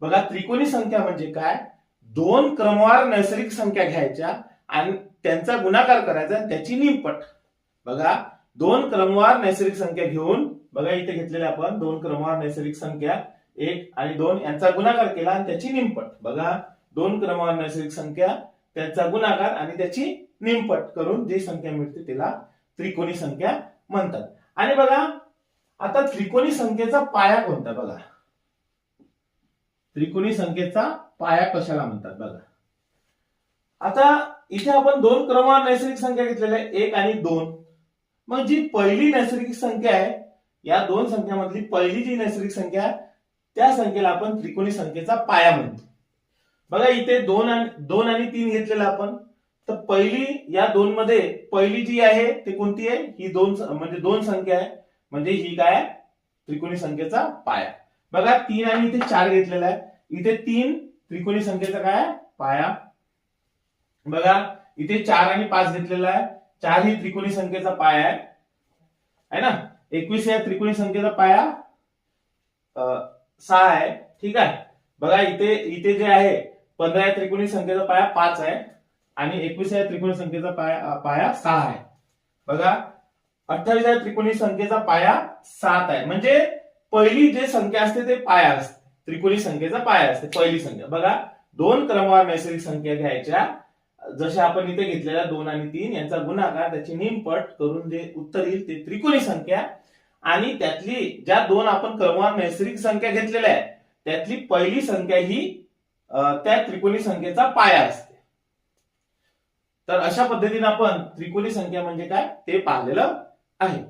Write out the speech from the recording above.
बघा त्रिकोणी संख्या म्हणजे काय? दोन क्रमवार नैसर्गिक संख्या घ्यायच्या आणि त्यांचा गुणाकार करायचा त्याची निमपट. बघा दोन क्रमवार नैसर्गिक संख्या घेऊन बघा इथे घेतलेल्या आपण दोन क्रमवार नैसर्गिक संख्या एक आणि दोन यांचा गुणाकार केला आणि त्याची निमपट. बघा दोन क्रमवार नैसर्गिक संख्या त्यांचा गुणाकार आणि त्याची निमपट करून जी संख्या मिळते त्याला त्रिकोणी संख्या म्हणतात. आणि बघा आता त्रिकोणी संख्येचा पाया कोणता बघा? त्रिकोणी संख्येचा पाया कशाला म्हणतात बघा. आता इथे आपण दोन क्रमांक नैसर्गिक संख्या घेतलेल्या एक आणि दोन. मग जी पहिली नैसर्गिक संख्या आहे या दोन संख्यामधली पहिली जी नैसर्गिक संख्या आहे त्या संख्येला आपण त्रिकोणी संख्येचा पाया म्हणतो. बघा इथे दोन आणि दोन आणि तीन घेतलेला आपण. तर पहिली या दोन मध्ये पहिली जी आहे ती कोणती आहे? ही दोन म्हणजे दोन संख्या आहे. म्हणजे ही काय त्रिकोणी संख्येचा पाया. बघा तीन आणि इथे चार घेतलेला आहे. इथे तीन त्रिकोणी संख्येचा काय पाया. बघा इथे चार आणि पाच घेतलेला आहे. चार ही त्रिकोणी संख्येचा पाया आहे. है ना? एकवीस या त्रिकोणी संख्येचा पाया सहा आहे. ठीक आहे? बघा इथे इथे जे आहे पंधरा या त्रिकोणी संख्येचा पाया पाच आहे आणि एकवीस या त्रिकोणी संख्येचा पाया पाया सहा आहे. बघा अठ्ठावीस या त्रिकोणी संख्येचा पाया सात आहे. म्हणजे पहिली जे संख्या असते ते पाया असते. त्रिकोणी संख्येचा पाया असते पहिली संख्या. बघा दोन क्रमवार नैसर्गिक संख्या घ्यायच्या. जशा आपण इथे घेतलेल्या दोन आणि तीन यांचा गुणाकार त्याची निमपट करून जे उत्तर येईल ते त्रिकोणी संख्या. आणि त्यातली ज्या दोन आपण क्रमवार नैसर्गिक संख्या घेतलेल्या आहेत त्यातली पहिली संख्या ही त्या त्रिकोणी संख्येचा पाया असते. तर अशा पद्धतीने आपण त्रिकोणी संख्या म्हणजे काय? ते पाहिलेलं आहे.